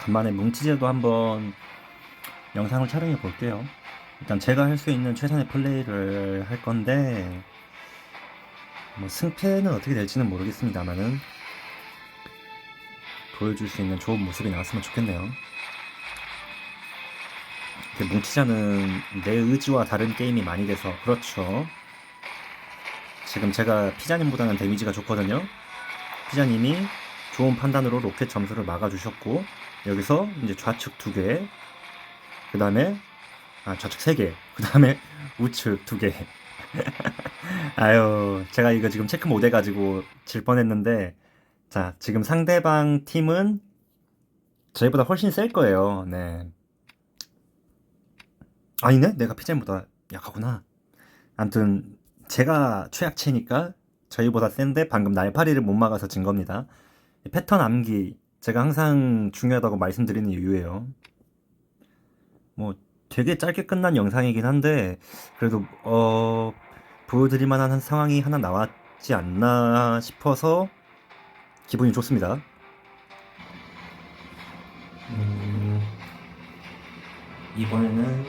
간만에 뭉치제도 한번 영상을 촬영해 볼게요. 일단 제가 할 수 있는 최선의 플레이를 할 건데 뭐 승패는 어떻게 될지는 모르겠습니다만은 보여줄 수 있는 좋은 모습이 나왔으면 좋겠네요. 뭉치자는 내 의지와 다른 게임이 많이 돼서 그렇죠. 지금 제가 피자님보다는 데미지가 좋거든요. 피자님이 좋은 판단으로 로켓 점수를 막아주셨고 여기서 이제 좌측 두 개, 그 다음에 아 좌측 세 개, 그 다음에 우측 두 개. 아유, 제가 이거 지금 체크 못 해가지고 질 뻔했는데 자 지금 상대방 팀은 저희보다 훨씬 셀 거예요. 네. 아니네, 내가 피자님보다 약하구나. 아무튼 제가 최약체니까 저희보다 센데 방금 날파리를 못 막아서 진 겁니다. 패턴 암기 제가 항상 중요하다고 말씀드리는 이유예요. 뭐 되게 짧게 끝난 영상이긴 한데 그래도 어 보여드릴 만한 상황이 하나 나왔지 않나 싶어서 기분이 좋습니다. 음, 이번에는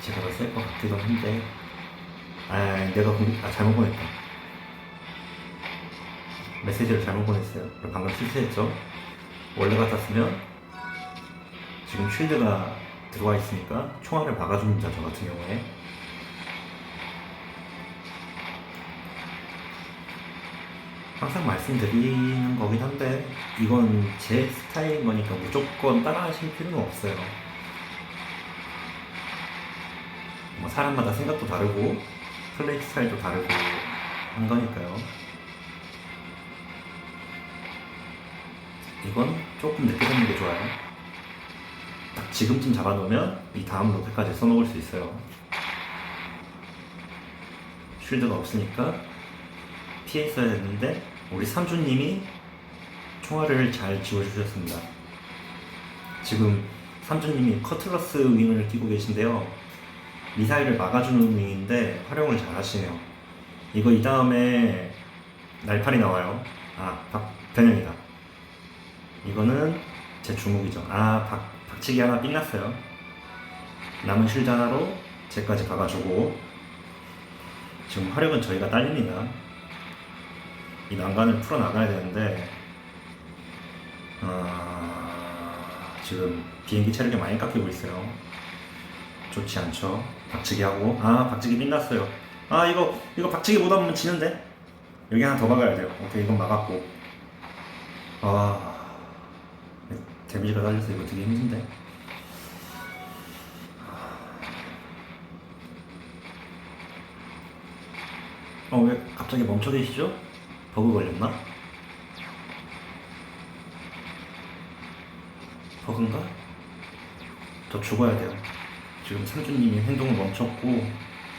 제가 더셀것 같기도 한데 아 내가 공, 아 잘못 보냈다. 메시지를 잘못 보냈어요. 방금 실수했죠. 원래 같았으면 지금 쉴드가 들어와 있으니까 총알을 막아줍니다. 저 같은 경우에. 항상 말씀드리는 거긴 한데 이건 제 스타일인 거니까 무조건 따라하실 필요는 없어요. 뭐 사람마다 생각도 다르고 플레이 스타일도 다르고 한 거니까요. 건 조금 늦게 잡는 게 좋아요. 딱 지금쯤 잡아놓으면 이 다음 로켓까지 써먹을 수 있어요. 쉴드가 없으니까 피해 있어야 됐는데 우리 삼촌님이 총알을 잘 지워주셨습니다. 지금 삼촌님이 커틀러스 윙을 끼고 계신데요. 미사일을 막아주는 윙인데 활용을 잘 하시네요. 이거 이 다음에 날팔이 나와요. 아, 박, 변형이다. 이거는 제 주목이죠. 아, 박, 박치기 하나 삥났어요. 남은 쉴드 하나로 쟤까지 박아주고 지금 화력은 저희가 딸립니다. 이 난간을 풀어나가야 되는데 아, 지금 비행기 체력이 많이 깎이고 있어요. 좋지 않죠. 박치기 하고 아 박치기 삥났어요. 아 이거 이거 박치기 못 하면 지는데 여기 하나 더 막아야 돼요. 오케이 이건 막았고 아 데미지가 달려서 이거 되게 힘든데. 어 왜 갑자기 멈춰 계시죠? 버그 걸렸나? 버그인가? 저 죽어야 돼요. 지금 상주님이 행동을 멈췄고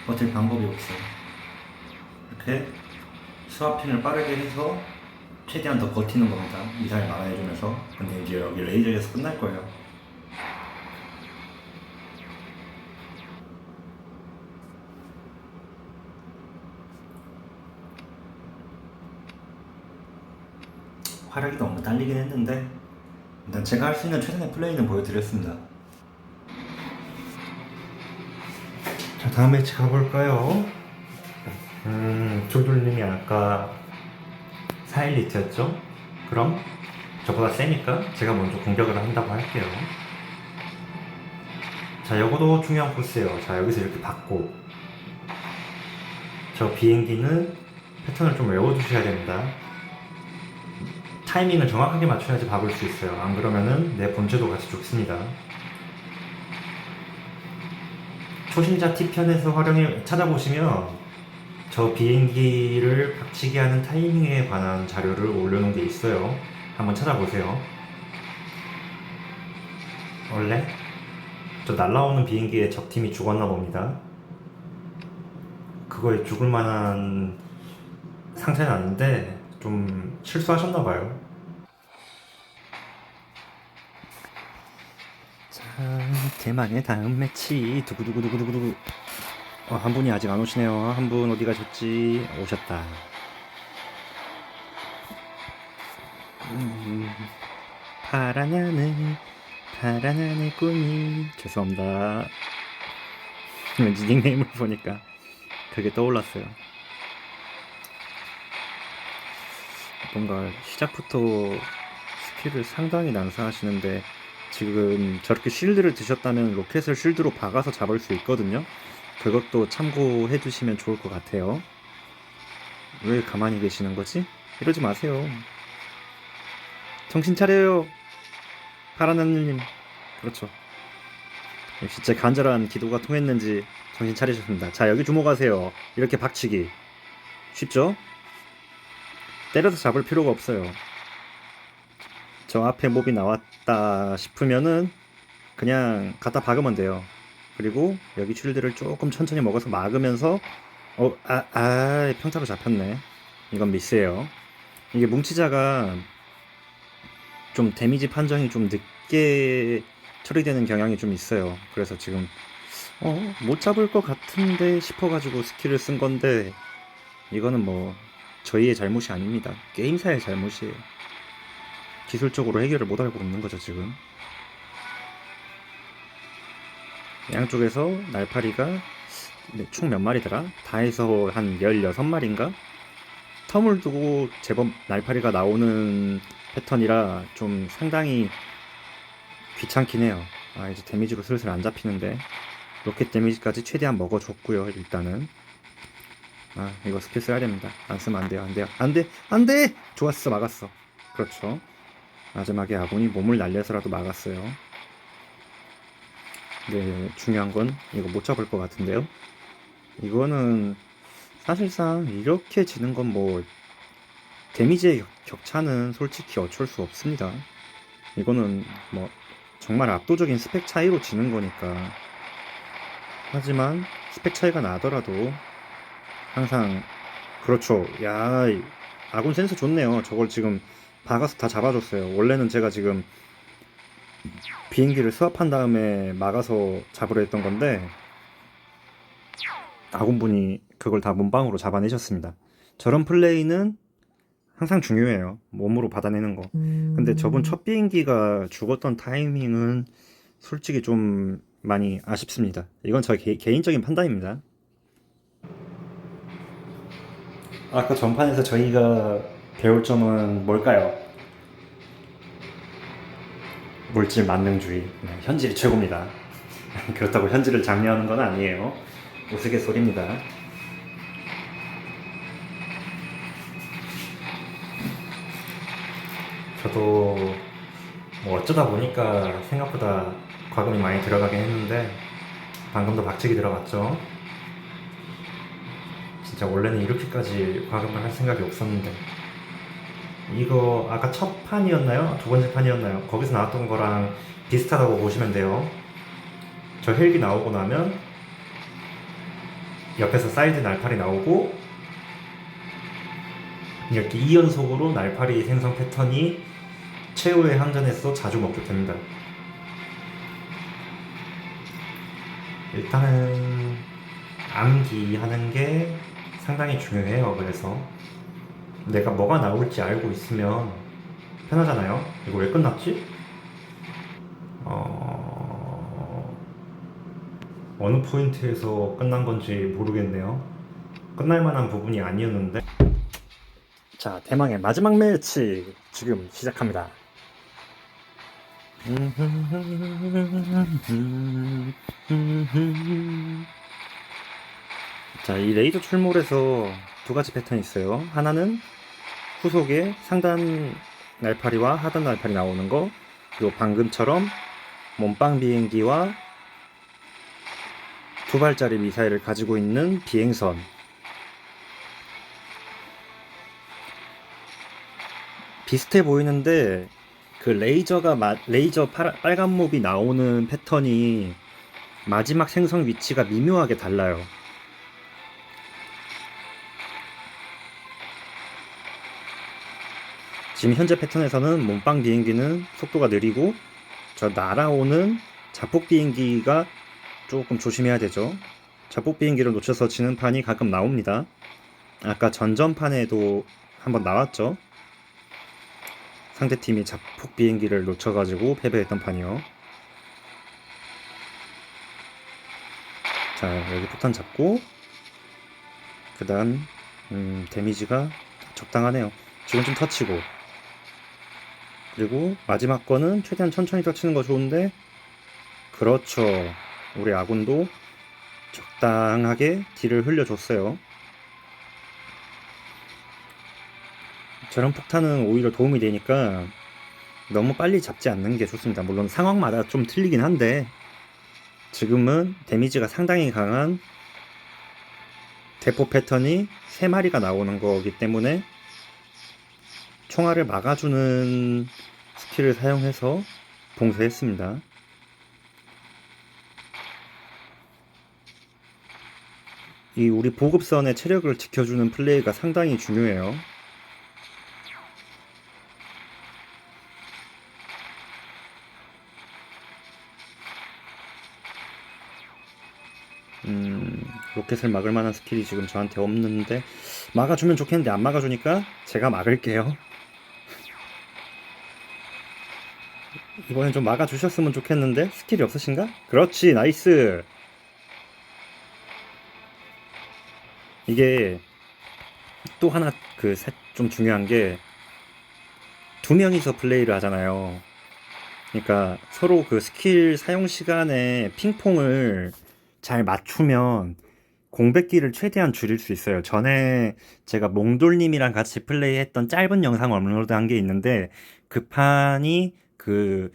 버틸 방법이 없어요. 이렇게 스와핑을 빠르게 해서 최대한 더 버티는 겁니다. 미사일 막아내주면서. 근데 이제 여기 레이저에서 끝날 거예요. 화력이 너무 딸리긴 했는데 일단 제가 할 수 있는 최선의 플레이는 보여드렸습니다. 자 다음 매치 가볼까요? 음 조돌님이 아까 4일리트였죠? 그럼 저보다 세니까 제가 먼저 공격을 한다고 할게요. 자 요거도 중요한 코스예요. 자 여기서 이렇게 받고 저 비행기는 패턴을 좀 외워두셔야 됩니다. 타이밍을 정확하게 맞춰야지 박을 수 있어요. 안 그러면은 내 본체도 같이 죽습니다. 초심자 T편에서 활용을 찾아보시면 저 비행기를 박치기 하는 타이밍에 관한 자료를 올려놓은 게 있어요. 한번 찾아보세요. 원래 저 날라오는 비행기에 적팀이 죽었나 봅니다. 그거에 죽을 만한 상태는 아닌데 좀 실수하셨나 봐요. 자, 대망의 다음 매치 두구두구두구두구두구. 어, 한 분이 아직 안 오시네요. 한 분 어디 가셨지? 오셨다. 음, 파란 하늘 파란 하늘 꿈이 죄송합니다 왠지 닉네임을 보니까 그게 떠올랐어요 뭔가 시작부터 스킬을 상당히 난사하시는데 지금 저렇게 쉴드를 드셨다면 로켓을 쉴드로 박아서 잡을 수 있거든요 그것도 참고해 두시면 좋을 것 같아요. 왜 가만히 계시는 거지? 이러지 마세요. 정신 차려요. 파란 하늘님. 그렇죠. 역시 제 간절한 기도가 통했는지 정신 차리셨습니다. 자 여기 주목하세요. 이렇게 박치기. 쉽죠? 때려서 잡을 필요가 없어요. 저 앞에 몹이 나왔다 싶으면은 그냥 갖다 박으면 돼요 그리고 여기 쉴드를 조금 천천히 먹어서 막으면서 어, 아, 아, 평타로 잡혔네. 이건 미스예요. 이게 뭉치자가 좀 데미지 판정이 좀 늦게 처리되는 경향이 좀 있어요. 그래서 지금 어, 못 잡을 것 같은데 싶어가지고 스킬을 쓴 건데 이거는 뭐 저희의 잘못이 아닙니다. 게임사의 잘못이에요. 기술적으로 해결을 못 알고 있는 거죠 지금. 양쪽에서 날파리가 네, 총몇 마리더라? 다 해서 한 16마리인가? 텀을 두고 제법 날파리가 나오는 패턴이라 좀 상당히 귀찮긴 해요. 아, 이제 데미지로 슬슬 안 잡히는데. 로켓 데미지까지 최대한 먹어줬고요, 일단은. 아, 이거 스킬 써야 됩니다. 안 쓰면 안 돼요, 안 돼요. 안 돼! 안 돼! 좋았어, 막았어. 그렇죠. 마지막에 아군이 몸을 날려서라도 막았어요. 네, 중요한 건 이거 못 잡을 것 같은데요. 이거는 사실상 이렇게 지는 건 뭐 데미지의 격- 격차는 솔직히 어쩔 수 없습니다. 이거는 뭐 정말 압도적인 스펙 차이로 지는 거니까. 하지만 스펙 차이가 나더라도 항상 그렇죠. 야, 이 아군 센스 좋네요. 저걸 지금 박아서 다 잡아줬어요. 원래는 제가 지금 비행기를 스왑한 다음에 막아서 잡으려 했던 건데 아군분이 그걸 다 몸빵으로 잡아내셨습니다. 저런 플레이는 항상 중요해요. 몸으로 받아내는 거. 근데 저번 첫 비행기가 죽었던 타이밍은 솔직히 좀 많이 아쉽습니다. 이건 저 개, 개인적인 판단입니다. 아까 전판에서 저희가 배울 점은 뭘까요? 물질 만능주의. 네, 현질이 최고입니다. 그렇다고 현질을 장려하는 건 아니에요. 우스갯소리입니다. 저도 뭐 어쩌다 보니까 생각보다 과금이 많이 들어가긴 했는데 방금도 박치기 들어갔죠. 진짜 원래는 이렇게까지 과금을 할 생각이 없었는데 이거 아까 첫 판이었나요? 두 번째 판이었나요? 거기서 나왔던 거랑 비슷하다고 보시면 돼요. 저 헬기 나오고 나면 옆에서 사이드 날파리 나오고 이렇게 2연속으로 날파리 생성 패턴이 최후의 항전에서 자주 먹게 됩니다. 일단은 암기 하는 게 상당히 중요해요. 그래서 내가 뭐가 나올지 알고 있으면 편하잖아요. 이거 왜 끝났지? 어... 어느 포인트에서 끝난 건지 모르겠네요. 끝날 만한 부분이 아니었는데. 자, 대망의 마지막 매치 지금 시작합니다. 자, 이 레이저 출몰에서 두 가지 패턴이 있어요. 하나는 후속에 상단 날파리와 하단 날파리 나오는 거, 그리고 방금처럼 몸빵 비행기와 두 발짜리 미사일을 가지고 있는 비행선. 비슷해 보이는데 그 레이저가 마, 레이저 파라, 빨간 몹이 나오는 패턴이 마지막 생성 위치가 미묘하게 달라요. 지금 현재 패턴에서는 몸빵 비행기는 속도가 느리고 저 날아오는 자폭 비행기가 조금 조심해야 되죠. 자폭 비행기를 놓쳐서 지는 판이 가끔 나옵니다. 아까 전전판에도 한번 나왔죠. 상대팀이 자폭 비행기를 놓쳐가지고 패배했던 판이요. 자 여기 폭탄 잡고 그다음 음, 데미지가 적당하네요. 지금 좀 터치고 그리고 마지막 거는 최대한 천천히 터치는 거 좋은데 그렇죠. 우리 아군도 적당하게 딜을 흘려줬어요. 저런 폭탄은 오히려 도움이 되니까 너무 빨리 잡지 않는 게 좋습니다. 물론 상황마다 좀 틀리긴 한데 지금은 데미지가 상당히 강한 대포 패턴이 3마리가 나오는 거기 때문에 총알을 막아주는 스킬을 사용해서 봉쇄했습니다. 이 우리 보급선의 체력을 지켜주는 플레이가 상당히 중요해요. 로켓을 막을 만한 스킬이 지금 저한테 없는데 막아주면 좋겠는데 안 막아주니까 제가 막을게요. 이번엔 좀 막아주셨으면 좋겠는데 스킬이 없으신가? 그렇지 나이스 이게 또 하나 그 좀 중요한 게 두 명이서 플레이를 하잖아요. 그러니까 서로 그 스킬 사용 시간에 핑퐁을 잘 맞추면 공백기를 최대한 줄일 수 있어요. 전에 제가 몽돌님이랑 같이 플레이했던 짧은 영상 업로드한 게 있는데 그 판이 그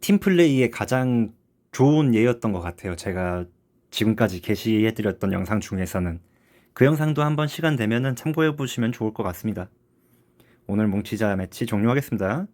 팀 플레이의 가장 좋은 예였던 것 같아요. 제가 지금까지 게시해드렸던 영상 중에서는 그 영상도 한번 시간 되면은 참고해 보시면 좋을 것 같습니다. 오늘 뭉치자 매치 종료하겠습니다.